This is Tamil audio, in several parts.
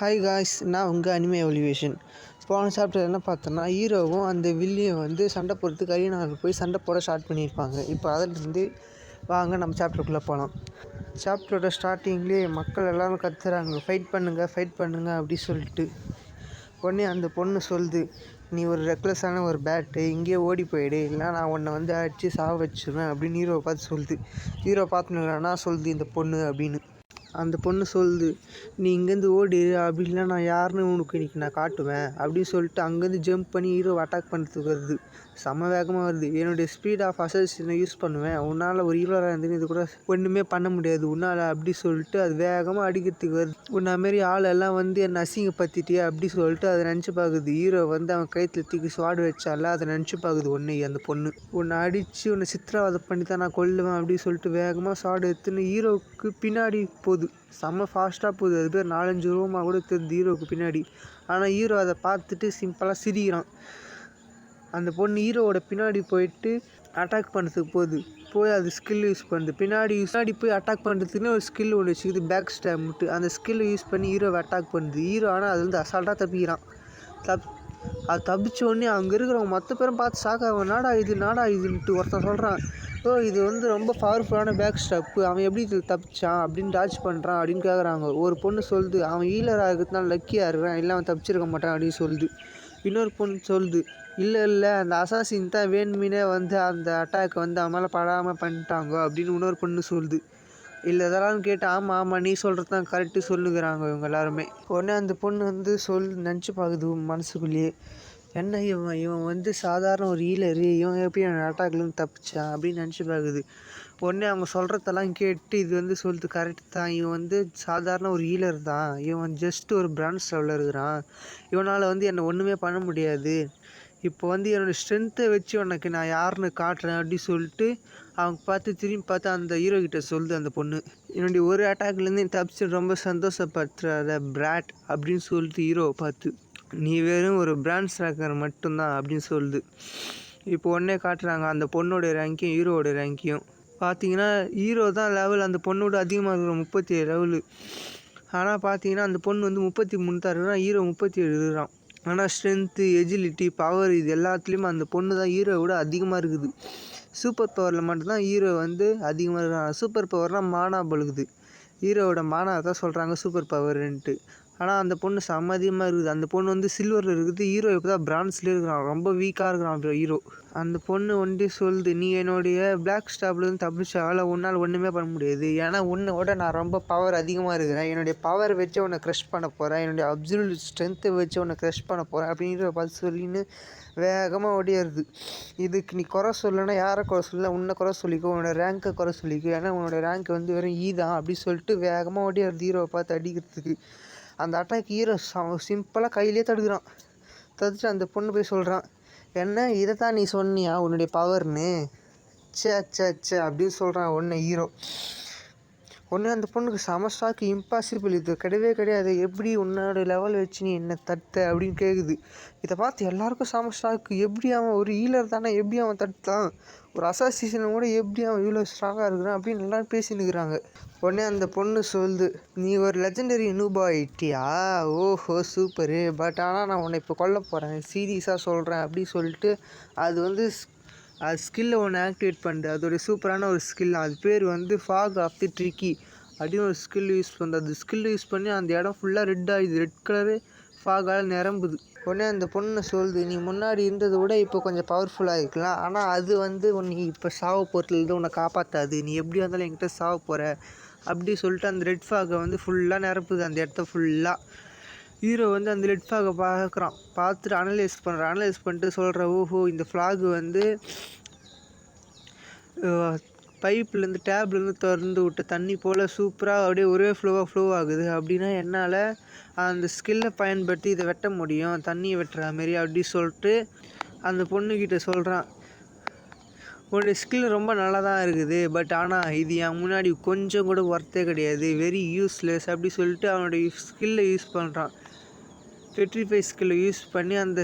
ஹாய் காய்ஸ் நான் உங்கள் அனிமே எவல்யூஷன் போன சாப்டர் என்ன பார்த்தோன்னா ஹீரோவும் அந்த வில்லியும் வந்து சண்டை போடுறதுக்கு அரியனாவில் போய் சண்டை போட ஸ்டார்ட் பண்ணியிருப்பாங்க. இப்போ அதிலிருந்து வாங்க நம்ம சாப்டருக்குள்ளே போகலாம் சாப்டரோட ஸ்டார்டிங்லேயே மக்கள் எல்லாரும் கத்துறாங்க. ஃபைட் பண்ணுங்கள் ஃபைட் பண்ணுங்க அப்படி சொல்லிட்டு. உடனே அந்த பொண்ணு சொல்லுது நீ ஒரு ரெக்லெஸ்ஸான ஒரு பேட்டு இங்கேயே ஓடி போயிடு. இல்லைனா நான் உன்னை வந்து அடித்து சாக வச்சிருவேன் அப்படின்னு ஹீரோவை பார்த்து சொல்லுது. ஹீரோ பார்த்துனா சொல்லுது இந்த பொண்ணு அப்படின்னு. அந்த பொண்ணு சொல்லுது நீ இங்கேருந்து ஓடு அப்படி நான் யாருன்னு உனக்கு இன்னைக்கு நான் காட்டுவேன். அப்படின்னு சொல்லிட்டு அங்கேருந்து ஜம்ப் பண்ணி ஹீரோவை அட்டாக் பண்ணுறதுக்கு வருது செம்ம வேகமாக வருது. என்னுடைய ஸ்பீட் ஆஃப் நான் யூஸ் பண்ணுவேன். உன்னால் ஒரு ஹீரோவாக இருந்து இது கூட ஒன்றுமே பண்ண முடியாது. உன்னால் அப்படி சொல்லிட்டு அது வேகமாக அடிக்கிறதுக்கு வருது. உன்ன மாரி ஆள் எல்லாம் வந்து என்னை பற்றிட்டியே அப்படி சொல்லிட்டு அதை நினச்சி பார்க்குது ஹீரோ வந்து அவன் கைத்தில் தூக்கி ஸ்வாடு வச்சால அதை நினச்சி பார்க்குது ஒன்று அந்த பொண்ணு. உன்னை அடித்து உன்னை சித்திரவதை பண்ணி தான் நான் கொல்லுவேன் அப்படின்னு சொல்லிட்டு வேகமாக ஸ்வாடு எடுத்துன்னு ஹீரோவுக்கு பின்னாடி போகுது. செம்ம ஃபாஸ்ட்டாக போகுது. அது பேர் நாலஞ்சு ரூமாக கூட தெரியுது ஹீரோவுக்கு பின்னாடி. ஆனால் ஹீரோ அதை பார்த்துட்டு சிம்பிளாக சிரிக்கிறான். அந்த பொண்ணு ஹீரோவோட பின்னாடி போயிட்டு அட்டாக் பண்ணுறதுக்கு போகுது. போய் அது ஸ்கில் யூஸ் பண்ணுது பின்னாடி பின்னாடி போய் அட்டாக் பண்ணுறதுக்குன்னு ஒரு ஸ்கில் ஒன்று வச்சுக்குது பேக் ஸ்டாம்ட்டு அந்த ஸ்கில்லை யூஸ் பண்ணி ஹீரோவை அட்டாக் பண்ணுது ஹீரோ ஆனால் அது வந்து அசால்ட்டாக தப்பிக்கிறான். தப் அது தப்பிச்ச உடனே அங்கே இருக்கிறவங்க மற்ற பேரும் பார்த்து சாக்க நாடா இது? நாடா இதுன்ட்டு ஒருத்தன் சொல்கிறான் ஓ இது வந்து ரொம்ப பவர்ஃபுல்லான பேக் ஸ்டெப்பு அவன் எப்படி இது தப்பிச்சான்? அப்படின்னு டாச் பண்ணுறான் அப்படின்னு கேட்குறாங்க ஒரு பொண்ணு சொல்லுது அவன் ஹீலராக இருக்கிறதுனால லக்கியாக இருக்கிறான். இல்லை அவன் தப்பிச்சிருக்க மாட்டான். அப்படின்னு சொல்லுது. இன்னொரு பொண்ணு சொல்லுது இல்லை இல்லை அந்த அசாசின் தான் வேணுமினே வந்து அந்த அட்டாக்கை வந்து அவன் மேலே படாமல் பண்ணிட்டாங்க அப்படின்னு இன்னொரு பொண்ணு சொல்லுது. இல்லை இதெல்லாம் கேட்டு ஆமாம் ஆமாம் நீ சொல்கிறது தான் கரெக்டு சொல்லுகிறாங்க இவங்க எல்லாருமே. உடனே அந்த பொண்ணு வந்து சொல் நினச்சி பார்க்குது மனசுக்குள்ளேயே. என்ன இவன் இவன் வந்து சாதாரண ஒரு ஹீலரு இவன் எப்படி என் அட்டாக்லேருந்து தப்பிச்சான் அப்படின்னு நினச்சி பார்க்குது உடனே அவங்க சொல்கிறதெல்லாம் கேட்டு இது வந்து சொல்லுது கரெக்ட் தான். இவன் வந்து சாதாரண ஒரு ஹீலர் தான். இவன் ஜஸ்ட் ஒரு பிரான்ஸ் லெவலில் இருக்கிறான். இவனால் வந்து என்னை ஒன்றுமே பண்ண முடியாது. இப்போ வந்து என்னோடய ஸ்ட்ரென்த்தை வச்சு உனக்கு நான் யாருன்னு காட்டுறேன் அப்படின்னு சொல்லிட்டு அவங்க பார்த்து திரும்பி பார்த்து அந்த ஹீரோ கிட்ட சொல்லுது அந்த பொண்ணு. என்னுடைய ஒரு அட்டாக்லேருந்து தப்பிச்சு ரொம்ப சந்தோஷப்படுத்துகிற பிராட் அப்படின்னு சொல்லிட்டு ஹீரோவை பார்த்து. நீ வெறும் ஒரு பிராண்ட் ஸ்ட்ராக்கர் மட்டும்தான் அப்படின்னு சொல்லுது. இப்போ உடனே காட்டுறாங்க அந்த பொண்ணோட ரேங்கையும் ஹீரோவோட ரேங்கையும் பார்த்தீங்கன்னா ஹீரோ தான் லெவல் அந்த பொண்ணோட அதிகமாக இருக்கிற முப்பத்தி ஏழு லெவலு ஆனால் பார்த்தீங்கன்னா அந்த பொண்ணு வந்து முப்பத்தி மூணு தான் இருக்கிறான் ஹீரோ முப்பத்தி ஏழு இருக்கிறான். ஆனால் ஸ்ட்ரென்த்து எஜிலிட்டி பவர் இது எல்லாத்துலேயுமே அந்த பொண்ணு தான் ஹீரோவை விட அதிகமாக இருக்குது. சூப்பர் பவரில் மட்டும்தான் ஹீரோ வந்து அதிகமாக இருக்கிறான். சூப்பர் பவர்னால் மானா பழுகுது. ஹீரோவோட மானா தான் சொல்கிறாங்க சூப்பர் பவர்ன்ட்டு ஆனால் அந்த பொண்ணு செம்ம அதிகமாக இருக்குது. அந்த பொண்ணு வந்து சில்வரில் இருக்குது. ஹீரோ இப்போ தான் பிரான்ஸ்லேயே இருக்கிறான். ரொம்ப வீக்காக இருக்கிறான் ஹீரோ அந்த பொண்ணு வந்து சொல்லுது நீ என்னுடைய பிளாக் ஸ்டாப்லேருந்து தப்பிச்சால உன்னால் ஒன்றுமே பண்ண முடியாது. ஏன்னா உன்னோட நான் ரொம்ப பவர் அதிகமாக இருக்கிறேன். என்னுடைய பவர் வச்சு உன்னை க்ரஷ் பண்ண போகிறேன் என்னுடைய அப்சல்யூட் ஸ்ட்ரென்த்தை வச்சு உன்னை க்ரஷ் பண்ண போகிறேன் அப்படின்ற பார்த்து சொல்லின்னு வேகமாக ஓடியாருது இதுக்கு நீ குறை சொல்லணும்னா யாரை குறை சொல்லல? உன்னை குறை சொல்லிக்கோ உன்னோட ரேங்க்கை குறை சொல்லிக்கோ. ஏன்னா உன்னோட ரேங்க் வந்து வெறும் ஈ தான். அப்படி சொல்லிட்டு வேகமாக ஓடியாருது ஹீரோவை பார்த்து அடிக்கிறதுக்கு. அந்த அட்டாக் ஹீரோ சிம்பிளாக கையிலே தடுக்கிறான். தடுத்துட்டு அந்த பொண்ணு போய் சொல்கிறான் என்ன இதை தான் நீ சொன்னியா? உன்னுடைய பவர்னு சே சே சே அப்படின்னு சொல்கிறான் ஒன்று ஹீரோ ஒன்று அந்த பொண்ணுக்கு செம ஷாக்கு இம்பாசிபிள் இது கிடையவே கிடையாது. எப்படி உன்னோட லெவல் வச்சு நீ என்ன தட்ட அப்படின்னு கேட்குது இதை பார்த்து எல்லாருக்கும் செம ஷாக்கு எப்படி அவன் ஒரு ஹீலர் தானே? எப்படி அவன் தட்டான்? ஒரு அசாசிஷனை கூட எப்படி அவன் இவ்வளோ ஸ்ட்ராங்காக இருக்கிறான் அப்படின்னு எல்லாரும் பேசினுக்கிறாங்க உடனே அந்த பொண்ணு சொல்லுது நீ ஒரு லெஜெண்டரி நூபா ஆயிட்டியா? ஓஹோ சூப்பரு பட் ஆனால் நான் உன்னை இப்போ கொல்ல போகிறேன் சீரியஸாக சொல்கிறேன் அப்படி சொல்லிட்டு அது வந்து அது ஸ்கில்லை ஒன்று ஆக்டிவேட் பண்ணுது அது ஒரு சூப்பரான ஒரு ஸ்கில் அது பேர் வந்து ஃபாக் ஆஃப் தி ட்ரிக்கி அப்படின்னு ஒரு ஸ்கில் யூஸ் பண்ணுறது அது ஸ்கில் யூஸ் பண்ணி அந்த இடம் ஃபுல்லாக ரெட் ஆகுது ரெட் கலரு ஃபாகால் நிரம்புது. உடனே அந்த பொண்ணு சொல்லுது நீ முன்னாடி இருந்ததை விட இப்போ கொஞ்சம் பவர்ஃபுல்லாக இருக்கலாம். ஆனால் அது வந்து உன்னை இப்போ சாவ போகிறதுலேருந்து உன்னை காப்பாற்றாது நீ எப்படி வந்தாலும் என்கிட்ட சாவ போகிற அப்படி சொல்லிட்டு அந்த ரெட் ஃபாகை வந்து ஃபுல்லாக நிரப்புது. அந்த இடத்த ஃபுல்லாக ஹீரோ வந்து அந்த ரெட் ஃபாகை பார்க்குறான் பார்த்துட்டு அனலைஸ் பண்ணுறான் அனலைஸ் பண்ணிட்டு சொல்கிற ஓஹோ இந்த ஃப்ளாக் வந்து பைப்லேருந்து டேப்லேருந்து திறந்து விட்ட தண்ணி போல் சூப்பராக அப்படியே ஒரே ஃப்ளோவாக ஃப்ளோ ஆகுது. அப்படின்னா என்னால் அந்த ஸ்கில்லை பயன்படுத்தி இதை வெட்ட முடியும். தண்ணியை வெட்டுற மாரி அப்படி சொல்லிட்டு அந்த பொண்ணுக்கிட்ட சொல்கிறான் உன்னுடைய ஸ்கில் ரொம்ப நல்லா தான் இருக்குது. பட் ஆனால் இது என் முன்னாடி கொஞ்சம் கூட ஒர்த்தே கிடையாது. வெரி யூஸ்லெஸ் அப்படி சொல்லிட்டு அவனுடைய ஸ்கில்லை யூஸ் பண்ணுறான் பெட்ரிஃபை ஸ்கில்லை யூஸ் பண்ணி அந்த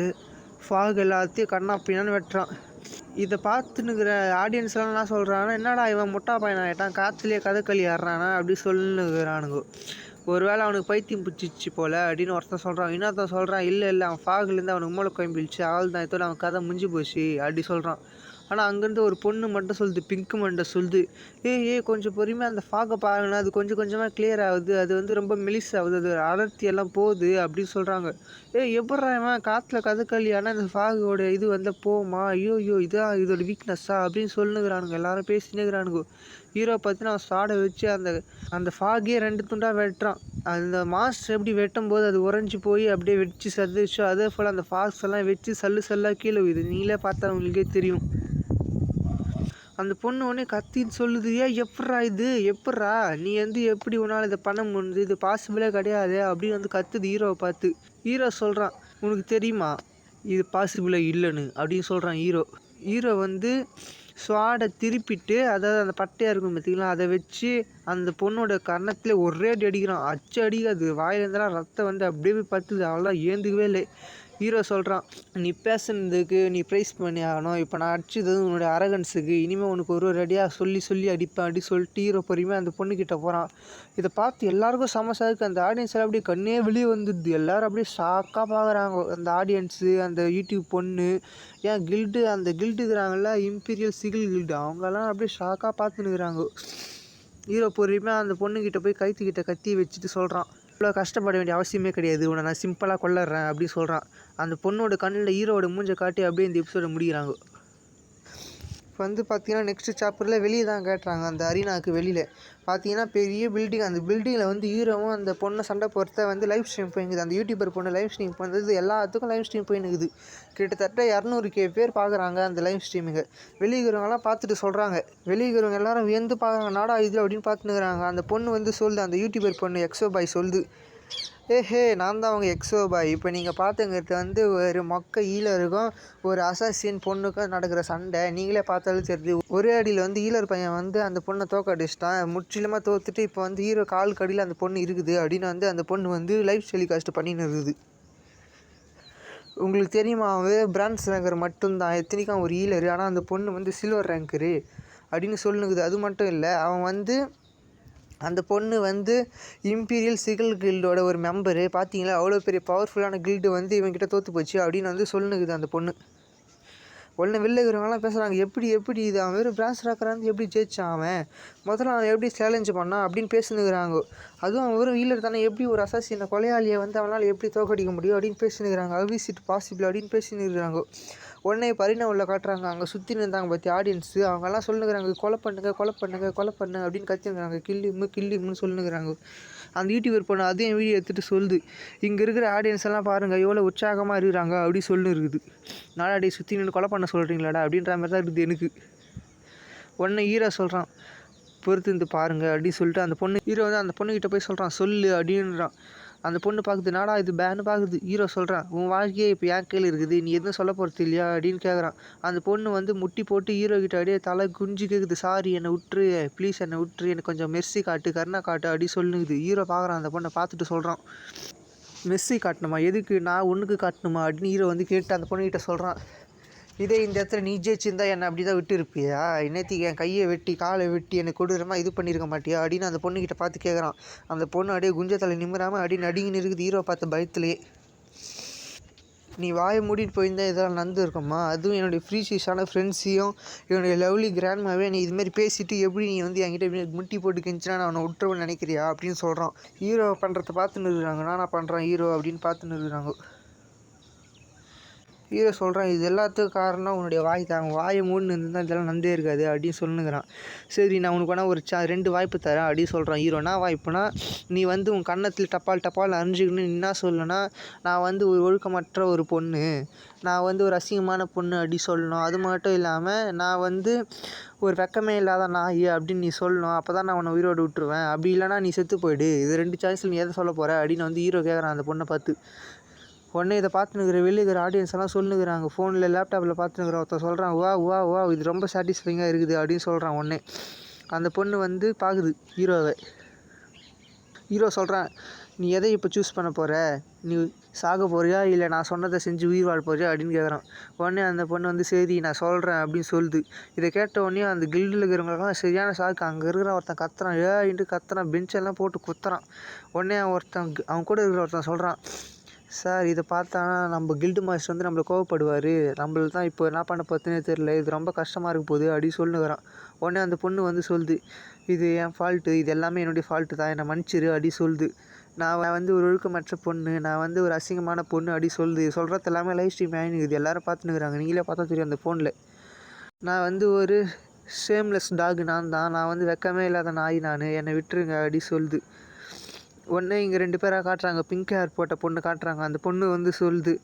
ஃபாக் எல்லாத்தையும் கண்ணா பின்னான்னு வெட்டுறான். இதை பார்த்துனுக்கிற ஆடியன்ஸ்லாம் என்ன சொல்கிறாங்கன்னா என்னடா இவன் முட்டா பையன்? ஆகிட்டான் காற்றுலேயே கதக்களி ஆடுறானா? அப்படி சொல்லுங்கிறானுங்க ஒரு வேளை அவனுக்கு பைத்தியம் பிடிச்சிச்சு போல் அப்படின்னு ஒருத்தன் சொல்கிறான் இன்னொருத்தன் சொல்கிறான் இல்லை இல்லை அவன் ஃபாகுலேருந்து அவனுக்கு மூளை கோயம்பிடுச்சு அவள் தான் இதோட அவன் கதை முடிஞ்சு போச்சு. அப்படி சொல்கிறான் ஆனால் அங்கேருந்து ஒரு பொண்ணு மட்டும் சொல்லுது பிங்க் மண்டை சொல்லுது. ஏய் ஏய் கொஞ்சம் பொறுமையாக அந்த ஃபாகை பாருங்கண்ணா அது கொஞ்சம் கொஞ்சமாக கிளியர் ஆகுது. அது வந்து ரொம்ப மெலிஸ் ஆகுது. அது அடர்த்தி எல்லாம் போகுது அப்படின்னு சொல்கிறாங்க ஏய் எப்பட்றா இவன்? காற்றுல கதக்களி ஆனால் இந்த ஃபாகோட இது வந்து போமா ஐயோ ஐயோ இதான் இதோட வீக்னஸ்ஸா அப்படின்னு சொல்லுங்கிறானுங்க எல்லாரும் பேசினுக்கிறானுங்க ஹீரோ பார்த்தீங்கன்னா அவன் சாடை வச்சு அந்த அந்த ஃபாகே ரெண்டு துண்டாக வெட்டுறான். அந்த மாஸ்டர் எப்படி வெட்டும் போது அது உறைஞ்சி போய் அப்படியே வெடிச்சு சதிச்சோ அதே போல் அந்த ஃபாக்ஸ் எல்லாம் வச்சு சல்லு சல்லாக கீழே இது நீங்களே பார்த்தா உங்களுக்கே தெரியும். அந்த பொண்ணு உடனே கத்தின்னு சொல்லுது ஏ எப்புட்றா இது? எப்புட்றா? நீ வந்து எப்படி உன்னால் இதை பண்ண முடியுது இது பாசிபிளே கிடையாது? அப்படின்னு வந்து கத்துது ஹீரோவை பார்த்து. ஹீரோ சொல்கிறான் உனக்கு தெரியுமா? இது பாசிபிளே இல்லைன்னு அப்படின்னு சொல்கிறான் ஹீரோ. ஹீரோ வந்து ஸ்வாடை திருப்பிட்டு அதாவது அந்த பட்டையாக இருக்கும் பார்த்திங்களா அதை வச்சு அந்த பொண்ணோட கன்னத்தில் ஒரே அடி அடிக்கிறான். அச்சு அடிக்காது வாயிலேருந்தெல்லாம் ரத்தம் வந்து அப்படியே போய் பத்துது. அவளாம் ஏந்துக்கவே இல்லை. ஹீரோ சொல்கிறான் நீ பேசுனதுக்கு நீ ப்ரைஸ் பண்ணி ஆகணும். இப்போ நான் அடிச்சது உன்னுடைய அரகன்ஸுக்கு இனிமேல் உனக்கு ஒரு ஒரு அடியாக சொல்லி சொல்லி அடிப்பேன். அப்படி சொல்லிட்டு ஹீரோ பொறுமையாக அந்த பொண்ணுக்கிட்ட போகிறான் இதை பார்த்து எல்லாருக்கும் சமசா இருக்குது அந்த ஆடியன்ஸில் அப்படியே கண்ணே வெளியே வந்துடுது. எல்லோரும் அப்படியே ஷாக்காக பார்க்குறாங்க அந்த ஆடியன்ஸு அந்த யூடியூப் பொண்ணு ஏன் கில்டு அந்த கில்டு இம்பீரியல் சிகில் கில்டு அவங்கெல்லாம் அப்படியே ஷாக்காக பார்த்துன்னுக்குறாங்க. ஹீரோ பொறுமையாக அந்த பொண்ணுக்கிட்ட போய் கைத்துக்கிட்ட கத்தி வச்சுட்டு சொல்கிறான் இவ்வளோ கஷ்டப்பட வேண்டிய அவசியமே கிடையாது. உன்னை நான் சிம்பிளாக கொல்லறேன் அப்படின்னு சொல்கிறான் அந்த பொண்ணோட கண்ணில் ஹீரோவோட மூஞ்சை காட்டி அப்படியே இந்த எபிசோட முடிக்கிறாங்க. இப்போ வந்து பார்த்தீங்கன்னா நெக்ஸ்ட் சாப்டரில் வெளியே தான் கேட்டுறாங்க அந்த அரினாக்கு வெளியில். பார்த்தீங்கன்னா பெரிய பில்டிங் அந்த பில்டிங்கில் வந்து ஹீரோவும் அந்த பொண்ணை சண்டை போகிறத வந்து லைவ் ஸ்ட்ரீம் போயிருக்குது அந்த யூடியூபர் பொண்ணு லைவ் ஸ்ட்ரீம் பண்ணுறது எல்லாத்துக்கும் லைவ் ஸ்ட்ரீம் போயினுக்குது. கிட்டத்தட்ட இரநூறு கே பேர் பார்க்குறாங்க அந்த லைவ் ஸ்ட்ரீமிங்கை வெளியிருக்கிறவங்களாம் பார்த்துட்டு சொல்கிறாங்க வெளியிருக்கிறவங்க எல்லாரும் வியந்து பார்க்குறாங்க நாடா இது? அப்படின்னு பார்த்துனுக்குறாங்க அந்த பொண்ணு வந்து சொல்லுது அந்த யூடியூபர் பொண்ணு எக்ஸோ பாய் சொல்லுது. ஏஹே நான் தான் அவங்க எக்ஸோ பாய். இப்போ நீங்கள் பார்த்துங்கிறது வந்து ஒரு மொக்க ஈழருக்கும் ஒரு அசாசின் பொண்ணுக்கும் நடக்கிற சண்டை. நீங்களே பார்த்தாலும் தெரியுது. ஒரே அடியில் வந்து ஈழர் பையன் வந்து அந்த பொண்ணை தோக்கடிச்சிட்டான் முற்றிலுமாக தோத்துட்டு இப்போ வந்து ஹீரோ கால் கடியில் அந்த பொண்ணு இருக்குது அப்படின்னு வந்து அந்த பொண்ணு வந்து லைஃப் டெலிகாஸ்ட் பண்ணின்னு இருக்குது உங்களுக்கு தெரியுமா அவன் பிரான்ஸ் ரேங்கர் மட்டும்தான். எத்தனைக்கும் ஒரு ஈழர். ஆனால் அந்த பொண்ணு வந்து சில்வர் ரேங்கரு அப்படின்னு சொல்லுங்குது. அது மட்டும் இல்லை அவன் வந்து அந்த பொண்ணு வந்து இம்பீரியல் சிகில் கில்டோட ஒரு மெம்பரு பார்த்தீங்களா அவ்வளோ பெரிய பவர்ஃபுல்லான கில்டு வந்து இவன்கிட்ட தோற்று போச்சு அப்படின்னு வந்து சொல்லுங்குது அந்த பொண்ணு. உடனே வெளில இருக்கிறவங்களாம் பேசுகிறாங்க எப்படி எப்படி இது? அவன் வெறும் பிரான்ஸ் எப்படி ஜெயிச்சான் அவன்? முதல்ல அவன் எப்படி சேலஞ்சு பண்ணான் அப்படின்னு பேசினுக்கிறாங்க. அதுவும் அவன் வெறும் வீலர் தானே எப்படி ஒரு அசாசின கொலையாளியை வந்து அவனால் எப்படி தோக்கடிக்க முடியும் அப்படின்னு பேசினுக்கிறாங்க. அவிஸ் இட் பாசிபிள் அப்படின்னு பேசினுக்கிறாங்க. உடனே பரிணா உள்ள காட்டுறாங்க. அங்கே சுற்றி நின்றாங்க பற்றி ஆடியன்ஸு அவங்கெல்லாம் சொல்லுங்கிறாங்க கொலை பண்ணுங்க கொலை பண்ணுங்க கொலை பண்ணு அப்படின்னு கத்தினுக்கிறாங்க. கில்லிமு கில்லிம்னு சொல்லுங்கிறாங்க அந்த யூடியூபர் பொண்ணு அதையும் வீடியோ எடுத்துகிட்டு சொல்லுது. இங்கே இருக்கிற ஆடியன்ஸ் எல்லாம் பாருங்கள் எவ்வளோ உற்சாகமாக இருக்கிறாங்க அப்படி சொல்லு இருக்குது நாடாடி சுற்றி நின்று கொலை பண்ண சொல்கிறீங்களாடா அப்படின்ற மாதிரி தான் இருக்குது எனக்கு. உடனே ஈரா சொல்கிறான் பொறுத்து இருந்து பாருங்க அப்படின்னு சொல்லிட்டு அந்த பொண்ணு ஹீரோ வந்து அந்த பொண்ணுக்கிட்ட போய் சொல்கிறான் சொல்லு அப்படின்றான். அந்த பொண்ணு பார்க்குது நாடா இது பேனு பார்க்குது. ஹீரோ சொல்கிறான் உன் வாழ்க்கையே இப்போ என் கையில் இருக்குது நீ எதுவும் சொல்ல போகிறது இல்லையா? அப்படின்னு கேட்குறான் அந்த பொண்ணு வந்து முட்டி போட்டு ஹீரோ கிட்ட அப்படியே தலை குஞ்சு கேட்குது சாரி என்னை விட்டுரு ப்ளீஸ் என்னை விட்டுரு எனக்கு கொஞ்சம் மெர்சி காட்டு கருணா காட்டு அப்படி சொல்லுங்குது ஹீரோ பார்க்குறான் அந்த பொண்ணை பார்த்துட்டு சொல்கிறான் மெஸ்ஸி காட்டணுமா? எதுக்கு? நான் ஒன்றுக்கு காட்டணுமா? அப்படின்னு ஹீரோ வந்து கேட்டு அந்த பொண்ணுக்கிட்ட சொல்கிறான் இதே இந்த இடத்துல நீ ஜெயிச்சிருந்தா என்னை அப்படி தான் விட்டு இருப்பியா இன்னத்துக்கு என் கையை வெட்டி காலை வெட்டி என்னை கொடூரமாக இது பண்ணியிருக்க மாட்டியா? அப்படின்னு அந்த பொண்ணுக்கிட்ட பார்த்து கேட்குறான் அந்த பொண்ணு அப்படியே குஞ்சத்தலை நிம்மராமல் அப்படியே நடுங்கி இருக்குது ஹீரோ பார்த்த பயத்துலேயே நீ வாயை மூடிட்டு போயிருந்தா இதெல்லாம் நடந்துருக்குமா அதுவும் என்னுடைய ஃப்ரீஷியஸான ஃப்ரெண்ட்ஸையும் என்னுடைய லவ்லி கிராண்ட்மாவே நீ இதுமாரி பேசிட்டு எப்படி நீ வந்து என்கிட்ட இப்படி முட்டி போட்டு கெஞ்சினா நான் அவனை விட்டுருவேன் நினைக்கிறியா? அப்படின்னு சொல்கிறான் ஹீரோ பண்ணுறத பார்த்துன்னு இருக்கிறாங்க நான் பண்ணுறேன் ஹீரோ அப்படின்னு பார்த்துன்னு இருக்கிறாங்க ஹீரோ சொல்கிறான் இது எல்லாத்துக்கும் காரணம் உன்னுடைய வாய் தான். வாயை மூணு இருந்தால் இதெல்லாம் நந்தே இருக்காது அப்படின்னு சொல்லுங்கிறான். சரி நான் உனக்கு வேணால் ஒரு சா ரெண்டு வாய்ப்பு தரேன் அப்படின்னு சொல்கிறான் ஹீரோ. என்ன வாய்ப்புனா நீ வந்து உன் கன்னத்தில் டப்பால் டப்பால் அறிஞ்சிக்கணும்னு என்ன சொல்லணும்னா நான் வந்து ஒரு ஒழுக்கமற்ற ஒரு பொண்ணு. நான் வந்து ஒரு அசிங்கமான பொண்ணு அப்படி சொல்லணும். அது மட்டும் இல்லாமல் நான் வந்து ஒரு வெக்கமே இல்லாத நாய் அப்படின்னு நீ சொல்லணும். அப்போ தான் நான் உன்னை உயிரோடு விட்டுருவேன். அப்படி இல்லைனா நீ செத்து போயிடு. இது ரெண்டு சாய்ஸில் நீ எதை சொல்ல போகிற அப்படின்னு வந்து ஹீரோ கேட்குறான் அந்த பொண்ணை பார்த்து. உடனே இதை பார்த்துனுக்குற வெளியே இருக்கிற ஆடியன்ஸ் எல்லாம் சொல்லுங்கிறாங்க. ஃபோனில் லேப்டாப்பில் பார்த்துனுக்குற ஒருத்தன் சொல்கிறான் வா வா வா இது ரொம்ப சாட்டிஸ்ஃபைங்காக இருக்குது அப்படின்னு சொல்கிறான் உடனே. அந்த பொண்ணு வந்து பார்க்குது ஹீரோவை. ஹீரோ சொல்கிறான் நீ எதை இப்போ சூஸ் பண்ண போகிற நீ சாக போறியா? இல்லை நான் சொன்னதை செஞ்சு உயிர் வாழ போறியா? அப்படின்னு கேட்குறான் உடனே அந்த பொண்ணு வந்து சரி நான் சொல்கிறேன் அப்படின்னு சொல்லுது. இதை கேட்ட உடனே அந்த கில்டில் இருக்கிறவங்களுக்குலாம் சரியான சாக்கு அங்கே இருக்கிற ஒருத்தன் கத்துறான் ஏன்ட்டு கத்துறான் பெஞ்செல்லாம் போட்டு குத்துறான். உடனே ஒருத்தன் அவன் கூட இருக்கிற ஒருத்தன் சொல்கிறான் சார் இதை பார்த்தா நம்ம கில்டு மாஸ்டர் வந்து நம்மளை கோவப்படுவார். நம்மளுக்கு தான் இப்போ என்ன பண்ண போகிறதுனே தெரில இது ரொம்ப கஷ்டமாக இருக்க போகுது அப்படி சொல்லுகிறான் உடனே அந்த பொண்ணு வந்து சொல்லுது இது என் ஃபால்ட்டு இது எல்லாமே என்னுடைய ஃபால்ட்டு தான். என்னை மன்னிச்சிரு அப்படி சொல்லுது. நான் வந்து ஒரு ஒழுக்கமற்ற பொண்ணு. நான் வந்து ஒரு அசிங்கமான பொண்ணு அப்படி சொல்லுது. சொல்கிறது எல்லாமே லைவ் ஸ்ட்ரீம் ஆகினுக்குது எல்லோரும் பார்த்துனுக்குறாங்க நீங்களே பார்த்தா தெரியும் அந்த ஃபோனில் நான் வந்து ஒரு ஷேம்லெஸ் டாக் நான் தான். நான் வந்து வெக்கமே இல்லாத நாய் நான். என்னை விட்டுருங்க அப்படி சொல்லுது. உடனே இங்கே ரெண்டு பேராக காட்டுறாங்க. பிங்க் ஹேர் போட்ட பொண்ணு காட்டுறாங்க. அந்த பொண்ணு வந்து சொல்லுது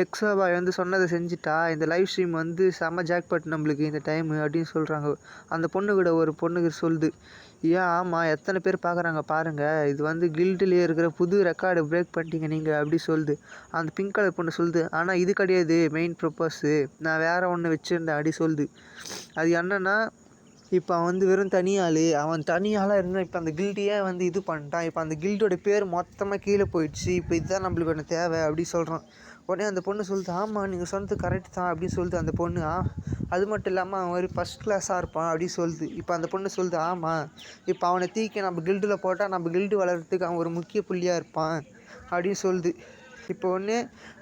எக்ஸா பாய் வந்து சொன்னதை செஞ்சுட்டா? இந்த லைவ் ஸ்ட்ரீம் வந்து செம்ம ஜாக்பாட் நம்மளுக்கு இந்த டைமு அப்படின்னு சொல்கிறாங்க அந்த பொண்ணு கூட ஒரு பொண்ணுக்கு சொல்லுது ஏன் ஆமாம் எத்தனை பேர் பார்க்குறாங்க பாருங்கள் இது வந்து கில்டுலேயே இருக்கிற புது ரெக்கார்டு பிரேக் பண்ணிட்டீங்க நீங்கள் அப்படி சொல்லுது. அந்த பிங்க் கலர் பொண்ணு சொல்லுது ஆனால் இது கிடையாது மெயின் ப்ரப்போஸு நான் வேறு ஒன்று வச்சுருந்தேன் அப்படி சொல்லுது. அது என்னென்னா இப்போ அவன் வந்து வெறும் தனி ஆள். அவன் தனி ஆளாக இருந்தால் இப்போ அந்த கில்டியே வந்து இது பண்ணிட்டான். இப்போ அந்த கில்டோட பேர் மொத்தமாக கீழே போயிடுச்சு. இப்போ இதுதான் நம்மளுக்கு ஒன்று தேவை அப்படின்னு சொல்கிறான் உடனே அந்த பொண்ணு சொல்லுது ஆமாம் நீங்கள் சொன்னது கரெக்ட் தான் அப்படின்னு சொல்லுது அந்த பொண்ணு. ஆ அது மட்டும் இல்லாமல் அவன் ஒரு ஃபஸ்ட் கிளாஸாக இருப்பான் அப்படின்னு சொல்லுது. இப்போ அந்த பொண்ணு சொல்லுது ஆமாம் இப்போ அவனை தீக்கி நம்ம கில்டில் போட்டால் நம்ம கில்டு வளர்கிறதுக்கு அவன் ஒரு முக்கிய புள்ளியாக இருப்பான் அப்படின்னு சொல்லுது. இப்போ ஒன்று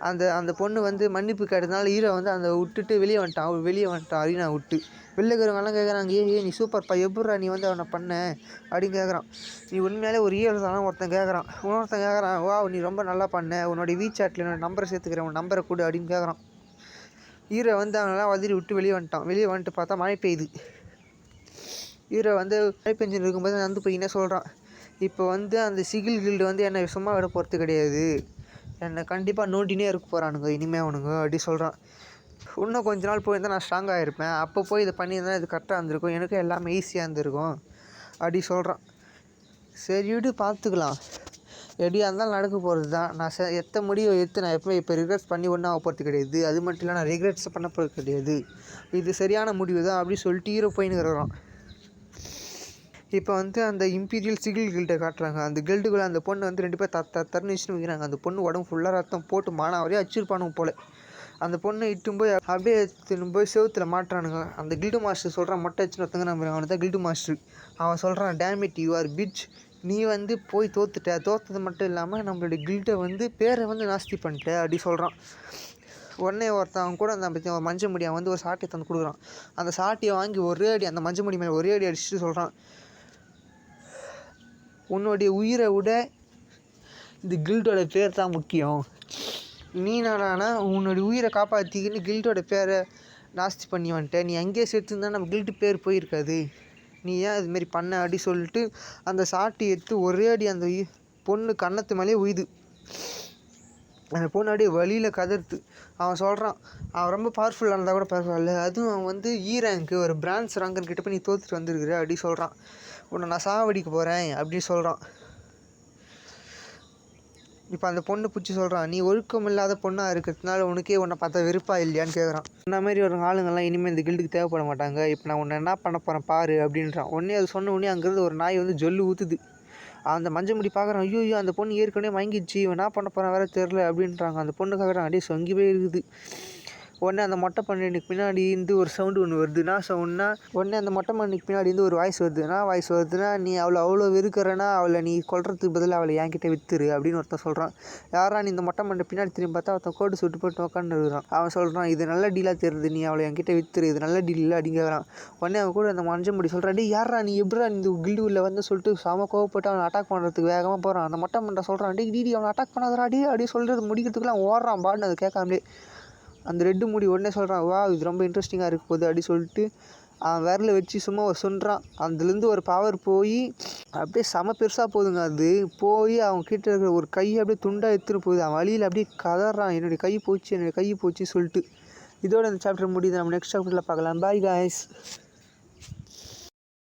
அந்த அந்த பொண்ணு வந்து மன்னிப்பு கேட்டதுனால ஹீரோ வந்து அந்த விட்டுட்டு வெளியே வந்துட்டான். அவர் வெளியே வந்துட்டான் அரீனா விட்டு. வெளில இருக்கிறவங்கலாம் கேட்குறாங்க ஏ ஏ நீ சூப்பர்ப்பா எப்பட்றா நீ வந்து அவனை பண்ண? அப்படின்னு கேட்குறான் நீ உண்மையாலே ஒரு ஹீரோ தானே ஒருத்தன் கேட்குறான் இன்னொருத்தன் கேட்குறான் வா நீ ரொம்ப நல்லா பண்ண. உன்னோட வீசாட்டில் என்னோட நம்பரை சேர்த்துக்கிறேன். உன் நம்பரை கொடு அப்படின்னு கேட்குறான் ஹீரோ வந்து அவனெல்லாம் வதிரி விட்டு வெளியே வந்துட்டான். வெளியே வந்துட்டு பார்த்தா மழை பெய்யுது. ஹீரோ வந்து மழை பெஞ்சுன்னு இருக்கும்போது நந்து போய் என்ன சொல்கிறான் இப்போ வந்து அந்த சிகில் கில்டு வந்து என்னை சும்மா விட போகிறது கிடையாது. என்னை கண்டிப்பாக நோண்டினே இருக்க போகிறானுங்க இனிமே அவனுங்க அப்படி சொல்கிறான் இன்னும் கொஞ்ச நாள் போயிருந்தால் நான் ஸ்ட்ராங்காக இருப்பேன். அப்போ போய் இதை பண்ணியிருந்தா இது கரெக்டாக இருந்திருக்கும். எனக்கு எல்லாமே ஈஸியாக இருந்திருக்கும். அப்படி சொல்கிறான் சரி விடு பார்த்துக்கலாம். எப்படியா இருந்தாலும் நடக்க போகிறது தான் நான் ச எத்த முடிவு எடுத்து நான் எப்போ இப்போ ரிக்ரெட்ஸ் பண்ணி ஒன்றும் ஆக போகிறது கிடையாது. அது மட்டும் இல்லை நான் ரிக்ரெட்ஸ் பண்ண போகிறது கிடையாது. இது சரியான முடிவு தான் அப்படி சொல்லிட்டு ஹீரோ போயின்னு இருக்கிறான். இப்போ வந்து அந்த இம்பீரியல் சிகில் கில்ட்டை காட்டுறாங்க. அந்த கில்டுக்குள்ளே அந்த பொண்ணு வந்து ரெண்டு பேர் த த வச்சுன்னு வைக்கிறாங்க. அந்த பொண்ணு உடம்பு ஃபுல்லாக ரத்தம் போட்டு மானா அச்சிருப்பானுங்க அடிச்சிருப்பானுங்க போல். அந்த பொண்ணை இட்டும் போய் அப்படியே எடுத்துன்னு போய் செவுத்துல மாட்டுறானுங்க. அந்த கில்டு மாஸ்டர் சொல்கிறான் மொட்டை வச்சுன்னு ஒருத்தங்க நம்ம அவனை தான் கில்டு மாஸ்டர் அவன் சொல்கிறான் டேமிட் யூ ஆர் பிட்ச் நீ வந்து போய் தோத்துட்ட. தோத்தது மட்டும் இல்லாமல் நம்மளுடைய கில்ட்டை வந்து பேரை வந்து நாஸ்தி பண்ணிட்ட. அப்படி சொல்கிறான் உடனே ஒருத்தன் அவன் கூட அந்த பற்றி மஞ்சள் முடி வந்து ஒரு சாட்டியை தந்து கொடுக்குறான். அந்த சாட்டியை வாங்கி ஒரே அடி அந்த மஞ்சள் முடி மேலே ஒரே அடி அடிச்சுட்டு சொல்கிறான் உன்னுடைய உயிரை விட இந்த கில்டோட பேர் தான் முக்கியம். நீ நானா உன்னுடைய உயிரை காப்பாற்றிக்கின்னு கில்டோட பேரை நாஸ்தி பண்ணி வந்துட்ட. நீ அங்கேயே சேர்த்துருந்தா நம்ம கில்ட்டு பேர் போயிருக்காது. நீ ஏன் இதுமாரி பண்ண அப்படி சொல்லிட்டு அந்த சாட்டி எடுத்து ஒரே அடி அந்த பொண்ணு கன்னத்து மேலே உயுது. அந்த பொண்ணு அப்படியே வழியில் கதறுது அவன் சொல்கிறான் அவன் ரொம்ப பவர்ஃபுல்லாக இருந்தால் கூட பரவாயில்ல. அதுவும் அவன் வந்து e ஈ ரேங்க்கு ஒரு பிரான்ஸ் ரங்கன் கிட்ட போய் நீ தோத்துட்டு வந்திருக்கிற அப்படி சொல்கிறான் உன்னை நான் சாவடிக்க போகிறேன் அப்படின்னு சொல்கிறான் இப்போ அந்த பொண்ணு பிடிச்சி சொல்கிறான் நீ ஒழுக்கம் இல்லாத பொண்ணாக இருக்கிறதுனால உனக்கே உன்னை பார்த்தா வெறுப்பா இல்லையான்னு கேட்குறான் இந்த மாதிரி ஒரு ஆளுங்கள்லாம் இனிமேல் இந்த கில்டுக்கு தேவைப்பட மாட்டாங்க. இப்போ நான் உன்னை என்ன பண்ண போகிறேன் பாரு அப்படின்றான். உடனே அது சொன்ன உடனே அங்கேருந்து ஒரு நாய் வந்து ஜொல்லு ஊற்றுது அந்த மஞ்சள் முடி பார்க்குறான் ஐயோ ஐயோ அந்த பொண்ணு ஏற்கனவே வாங்கிடுச்சு இவன் என்ன பண்ண போகிறான் வேறு தெரில அப்படின்றாங்க. அந்த பொண்ணு கேட்குறான் அப்படியே சொங்கி போய் இருக்குது உடனே அந்த மொட்டை பண்ணிக்கு பின்னாடி இருந்து ஒரு சவுண்டு ஒன்று வருது. சவுண்ட்னா உடனே அந்த மொட்டை பண்ணிக்கு பின்னாடி இருந்து ஒரு வாய்ஸ் வருது. வாய்ஸ் வருதுன்னா நீ அவளை அவ்வளோ வெறுக்கிறனா அவளை நீ கொல்றதுக்கு பதிலாக அவளை என்கிட்ட வித்துரு அப்படின்னு ஒருத்தன் சொல்கிறான் யாரா நீ இந்த மொட்டை பண்ணை பின்னாடி திரும்பி பார்த்தா ஒருத்தன் கோட்டு சுட்டு போட்டு உட்காந்து இருக்கிறான். அவன் சொல்கிறான் இது நல்ல டீலாக தெரியுது நீ அவளை என்கிட்ட வித்துரு இது நல்ல டீல் இல்லை அப்படிங்கிறான் உடனே அவன் கூட அந்த மஞ்சள் முடி சொல்கிறான் டே யாரா நீ எப்படா இந்த கில்டு உள்ள வந்து சொல்லிட்டு செம கோவப்பட்டு அவனை அட்டாக் பண்ணுறதுக்கு வேகமாக போகிறான் அந்த மொட்டை மண்டை சொல்கிறான் டே டிடி அவனை அட்டாக் பண்ணாதடா டே அப்படி சொல்கிறது முடிக்கிறதுக்குலாம் ஓடுறான் பாடுன்னு அதை கேட்காமலே. அந்த ரெட்டு முடி உடனே சொல்கிறான் வா இது ரொம்ப இன்ட்ரெஸ்டிங்காக இருக்க போகுது அப்படி சொல்லிட்டு அவன் விரல வச்சு சும்மா ஒரு சொல்கிறான் அதுலேருந்து ஒரு பவர் போய் அப்படியே செம பெருசாக போகுதுங்க அது. போய் அவன் கிட்ட இருக்கிற ஒரு கையை அப்படியே துண்டாக எடுத்துன்னு போகுது. அவன் வழியில் அப்படியே கதறான். என்னுடைய கை போச்சு என்னுடைய கை போச்சு சொல்லிட்டு. இதோட இந்த சாப்டர் முடியுது. நம்ம நெக்ஸ்ட் சாப்டரில் பார்க்கலாம். Bye guys